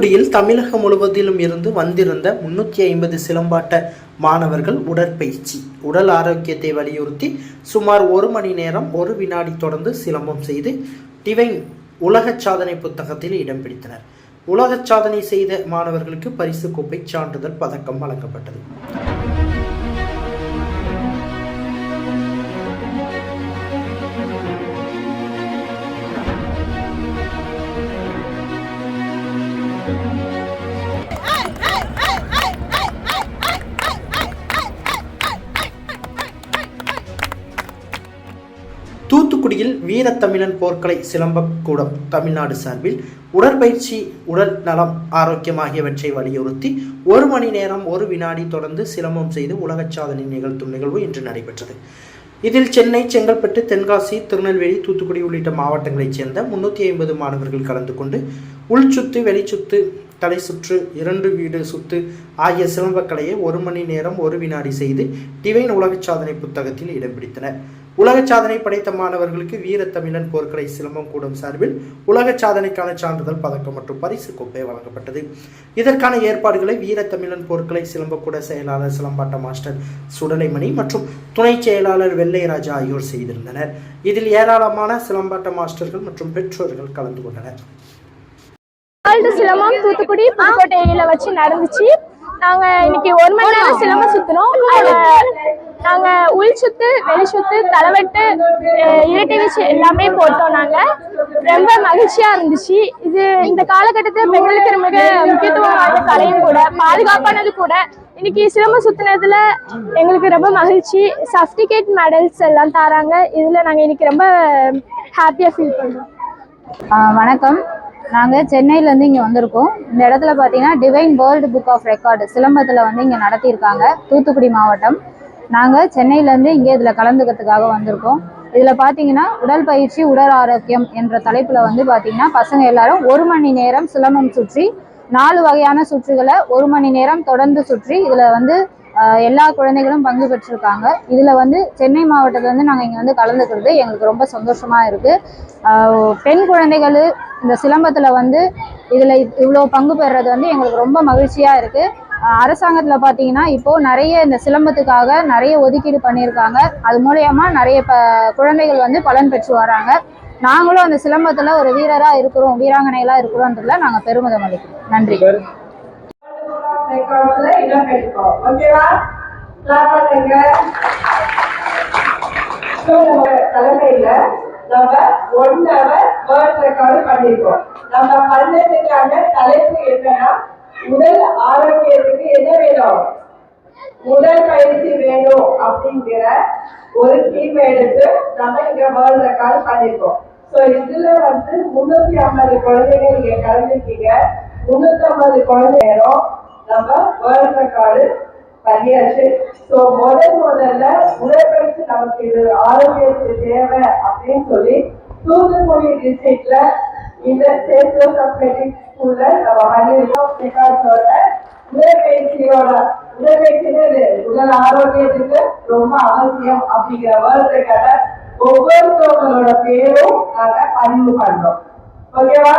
தூத்துக்குடியில் தமிழகம் முழுவதிலும் இருந்து வந்திருந்த முன்னூற்றி ஐம்பது சிலம்பாட்ட மாணவர்கள் உடற்பயிற்சி உடல் ஆரோக்கியத்தை வலியுறுத்தி சுமார் ஒரு மணி நேரம் ஒரு வினாடி தொடர்ந்து சிலம்பம் செய்து டிவைன் உலக சாதனை புத்தகத்தில் இடம் பிடித்தனர். உலக சாதனை செய்த மாணவர்களுக்கு பரிசு கோப்பை சான்றிதழ் பதக்கம் வழங்கப்பட்டது. வீரத்தமிழன் போர்க்கலை சிலம்பக்கூடம் தமிழ்நாடு சார்பில் உடற்பயிற்சி உடல் நலம் ஆரோக்கியம் ஆகியவற்றை வலியுறுத்தி ஒரு மணி நேரம் ஒரு வினாடி தொடர்ந்து சிலம்பம் செய்து உலகச் சாதனை நிகழ்த்தும் நிகழ்வு இன்று நடைபெற்றது. இதில் சென்னை செங்கல்பட்டு தென்காசி திருநெல்வேலி தூத்துக்குடி உள்ளிட்ட மாவட்டங்களைச் சேர்ந்த முன்னூற்றி ஐம்பது மாணவர்கள் கலந்து கொண்டு உள்சுத்து வெளிச்சுத்து தலை சுற்று இரண்டு வீடு சுத்து ஆகிய சிலம்பக்கலையை ஒரு மணி நேரம் ஒரு வினாடி செய்து டிவைன் உலக சாதனை புத்தகத்தில் இடம் பிடித்தனர். உலக சாதனை படைத்த மாணவர்களுக்கு வீரத்தமிழன் போர்க்கலை சிலம்பம் கூடும் சார்பில் உலக சாதனைக்கான சான்றிதழ் பதக்கம் மற்றும் பரிசு கோப்பை வழங்கப்பட்டது. இதற்கான ஏற்பாடுகளை வீரத்தமிழன் போர்க்கலை சிலம்பக்கூட செயலாளர் சிலம்பாட்ட மாஸ்டர் சுடலைமணி மற்றும் துணை செயலாளர் வெள்ளையராஜா ஆகியோர் செய்திருந்தனர். இதில் ஏராளமான சிலம்பாட்ட மாஸ்டர்கள் மற்றும் பெற்றோர்கள் கலந்து கொண்டனர். வேர்ல்டு சிலம்பம் தூத்துக்குடி புதுக்கோட்டையில வச்சு நடந்துச்சு. நாங்க இன்னைக்கு ஒரு மணி நேரம் சிலம்பம் சுத்தினோம் நாங்க உள் சுத்து வெளி சுத்து தலைவெட்டு இரட்டை வீச்சு எல்லாமே போட்டோம் நாங்க. ரொம்ப மகிழ்ச்சியா இருந்துச்சு. இது இந்த காலகட்டத்தில் பெண்களுக்கு மிக முக்கியத்துவம் வாய்ந்த கலையும் கூட பாதுகாப்பானது கூட. இன்னைக்கு சிலம்பம் சுத்தினதுல எங்களுக்கு ரொம்ப மகிழ்ச்சி. சர்டிஃபிகேட் மெடல்ஸ் எல்லாம் தராங்க. இதுல நாங்க இன்னைக்கு ரொம்ப ஹாப்பியா ஃபீல் பண்றோம். வணக்கம். நாங்கள் சென்னையிலேருந்து இங்கே வந்திருக்கோம். இந்த இடத்துல பார்த்தீங்கன்னா divine world book of record சிலம்பத்தில் வந்து இங்கே நடத்தியிருக்காங்க. தூத்துக்குடி மாவட்டம். நாங்கள் சென்னையிலேருந்து இங்கே இதில் கலந்துக்கிறதுக்காக வந்திருக்கோம். இதில் பார்த்தீங்கன்னா உடல் பயிற்சி உடல் ஆரோக்கியம் என்ற தலைப்பில் வந்து பார்த்தீங்கன்னா பசங்க எல்லாரும் ஒரு மணி நேரம் சிலம்பம் சுற்றி நாலு வகையான சுற்றுகளை ஒரு மணி நேரம் தொடர்ந்து சுற்றி இதில் வந்து எல்லா குழந்தைகளும் பங்கு பெற்றிருக்காங்க. இதில் வந்து சென்னை மாவட்டத்தில் வந்து நாங்கள் இங்கே வந்து கலந்துக்கிறது எங்களுக்கு ரொம்ப சந்தோஷமாக இருக்குது பெண் குழந்தைகள் இந்த சிலம்பத்தில் வந்து இதில் இவ்வளோ பங்கு பெறுறது வந்து எங்களுக்கு ரொம்ப மகிழ்ச்சியாக இருக்குது அரசாங்கத்தில் பார்த்தீங்கன்னா இப்போது நிறைய இந்த சிலம்பத்துக்காக நிறைய ஒதுக்கீடு பண்ணியிருக்காங்க. அது மூலயமா நிறைய ப குழந்தைகள் வந்து பலன் பெற்று வராங்க. நாங்களும் அந்த சிலம்பத்தில் ஒரு வீரராக இருக்கிறோம் வீராங்கனைகளாக இருக்கிறோன்றதுல நாங்கள் பெருமிதம் அளிக்கிறோம். நன்றி. ரெக்கார்ட்ஸ்ல இடம் எடுக்கும் ஓகேவா? கிளாப் பண்ணுங்க. தலைமையில நம்ம ஒன் ஹவர் வேர்ல்ட் ரெக்கார்டு பண்ணிருக்கோம். நம்ம பண்ணதுக்கான தலைப்பு என்னன்னா உடல் ஆரோக்கியத்துக்கு என்ன வேணும்? உடல் பயிற்சி வேணும் அப்படிங்கிற ஒரு டீம் எடுத்து நம்ம இங்க வேர்ல்ட் ரெக்கார்டு பண்ணிருக்கோம். ஸோ இதுல வந்து முன்னூத்தி ஐம்பது குழந்தைங்க இங்க கலந்துருக்கீங்க. முன்னூத்தி ஐம்பது குழந்தை நேரம் நம்ம வேர்ல்ட் ரெக்கார்டு பண்ணியாச்சு. சோ முதல் முதல்ல உடற்பயிற்சி நமக்கு இது ஆரோக்கியத்துக்கு தேவை அப்படின்னு சொல்லி தூத்துக்குடி டிஸ்ட்ரிக்ட்ல இந்த சேட் ஜோசப் மெட்ரிக் ஸ்கூல்ல நம்ம பண்ணியிருக்கோம் ரெக்கார்ட்ஸோட உடற்பயிற்சியோட உடற்பயிற்சின்னு உடல் ஆரோக்கியத்துக்கு ரொம்ப அவசியம் அப்படிங்கிற வேர்ல்ட் ரெக்கார்டை ஒவ்வொருத்தவங்களோட பேரும் நாங்க பதிவு பண்றோம். ஓகேவா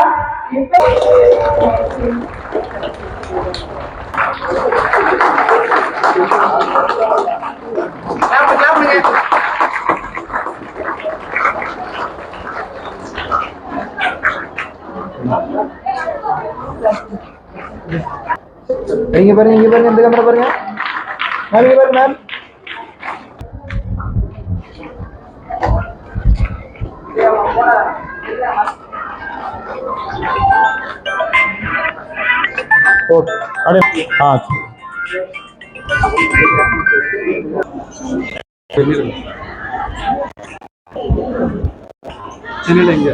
இங்க பாருங்க இங்க பாருங்க இந்த கேமரா பாருங்க. மேம் இங்க பாருங்க மேம் तो अरे हाँ। चले लेंगे।